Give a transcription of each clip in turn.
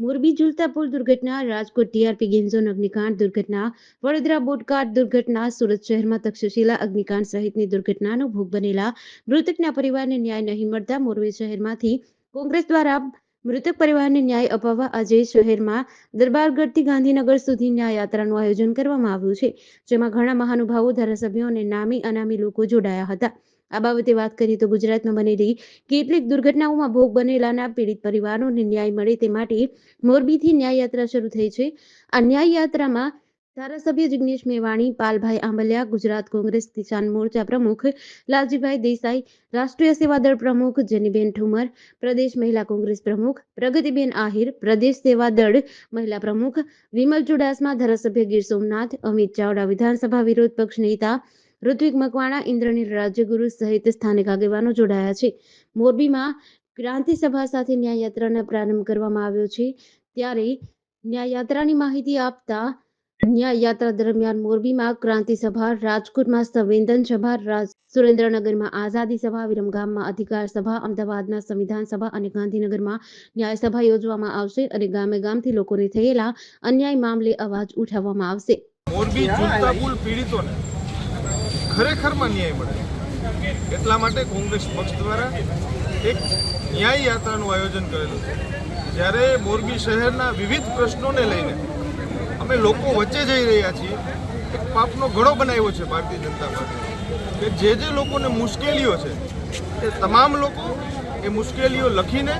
મોરબી ઝુલતા પુલ દુર્ઘટના, Rajkot TRP game zone અગ્નિકાંડ દુર્ઘટના, વડોદરા બોટકાટ દુર્ઘટના, સુરત શહેરમાં તક્ષશિલા અગ્નિકાંડ સહિતની દુર્ઘટનાનો ભોગ બનેલા મૃતકના પરિવારને ન્યાય નહીં મળતા મોરબી શહેરમાંથી કોંગ્રેસ દ્વારા મૃતક પરિવારને ન્યાય અપાવવા આજે શહેરમાં દરબારગઢથી ગાંધીનગર સુધી ન્યાય યાત્રાનું આયોજન કરવામાં આવ્યું છે, જેમાં ઘણા મહાનુભાવો, ધારાસભ્યો અને નામી અનામી લોકો જોડાયા હતા. આ બાબતે વાત કરીએ તો ગુજરાતમાં બનેલી કેટલીક દુર્ઘટનાઓમાં ભોગ બનેલાના પીડિત પરિવારોને ન્યાય મળે તે માટે મોરબીથી ન્યાય યાત્રા શરૂ થઈ છે. આ ન્યાય યાત્રામાં ધારાસભ્ય જિગ્નેશ મેવાણી, પાલભાઈ આંબલિયા, ગુજરાત કોંગ્રેસ કિસાન મોરચા પ્રમુખ લાલજીભાઈ દેસાઈ, રાષ્ટ્રીય સેવા દળ પ્રમુખ જેનીબેન ઠુમર, પ્રદેશ મહિલા કોંગ્રેસ પ્રમુખ પ્રગતિબેન આહિર, પ્રદેશ સેવા દળ મહિલા પ્રમુખ વિમલ ચુડાસમા, ધારાસભ્ય ગીર સોમનાથ, અમિત ચાવડા વિધાનસભા વિરોધ પક્ષ નેતા ઋત્વિક મકવાણા ઇન્દ્રનીલ રાજ્યગુરુ સહિત સ્થાનિક આગેવાનો જોડાયા છે. મોરબીમાં ક્રાંતિ સભા સાથે ન્યાયયાત્રાનો પ્રારંભ કરવામાં આવ્યો છે. ત્યારે ન્યાયયાત્રાની માહિતી આપતા ન્યાય દરમિયાન મોરબીમાં ક્રાંતિ સભા, રાજકોટમાં સંવેદન સભા સુરેન્દ્રનગરમાં આઝાદી સભા, વિરમગામમાં અધિકાર સભા અમદાવાદના સંવિધાન સભા અને ગાંધીનગરમાં ન્યાય સભા યોજવામાં આવશે અને ગામે ગામથી લોકોને થયેલા અન્યાય મામલે અવાજ ઉઠાવવામાં આવશે. મોરબી પીડિતોને ખરેખરમાં ન્યાય મળે. એટલા માટે કોંગ્રેસ પક્ષ દ્વારા એક ન્યાય યાત્રાનું આયોજન કરેલું છે. જ્યારે મોરબી શહેરના વિવિધ પ્રશ્નોને લઈને અમે લોકો વચ્ચે જઈ રહ્યા છીએ, એક પાપનો ઘડો બનાવ્યો છે ભારતીય જનતા પાર્ટી કે જે જે લોકોને મુશ્કેલીઓ છે, એ તમામ લોકો એ મુશ્કેલીઓ લખીને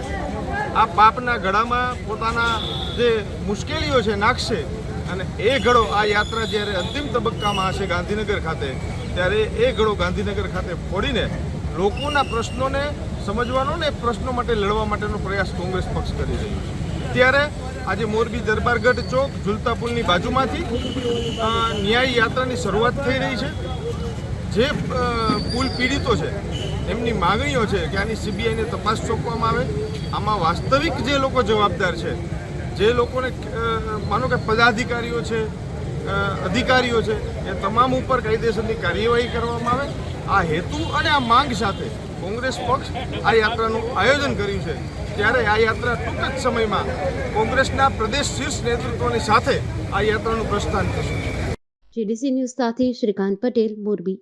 આ પાપના ગળામાં પોતાના જે મુશ્કેલીઓ છે, નાખશે અને એ ઘડો આ યાત્રા જ્યારે અંતિમ તબક્કામાં હશે ગાંધીનગર ખાતે, ત્યારે એ ઘડો ગાંધીનગર ખાતે ફોડીને લોકોના પ્રશ્નોને સમજવાનો ને પ્રશ્નો માટે લડવા માટેનો પ્રયાસ કોંગ્રેસ પક્ષ કરી રહ્યું છે. ત્યારે આજે મોરબી દરબારગઢ ચોક, ઝુલતા પુલની બાજુમાંથી ન્યાય યાત્રાની શરૂઆત થઈ રહી છે. જે પુલ પીડિતો છે, એમની માગણીઓ છે કે આની સીબીઆઈને તપાસ સોંપવામાં આવે. આમાં વાસ્તવિક જે લોકો જવાબદાર છે જે લોકોને માનો કે પદાધિકારીઓ છે અધિકારીઓ છે, એ તમામ ઉપર કાયદેસરની કાર્યવાહી કરવામાં આવે. આ હેતુ અને આ માંગ સાથે કોંગ્રેસ પક્ષ આ યાત્રાનું આયોજન કર્યું છે. ત્યારે આ યાત્રા ટૂંક જ સમયમાં કોંગ્રેસના પ્રદેશ શીર્ષ નેતૃત્વની સાથે આ યાત્રાનું પ્રસ્થાન થશે. જીડીસી ન્યૂઝ સાથે શ્રીકાંત પટેલ, મોરબી.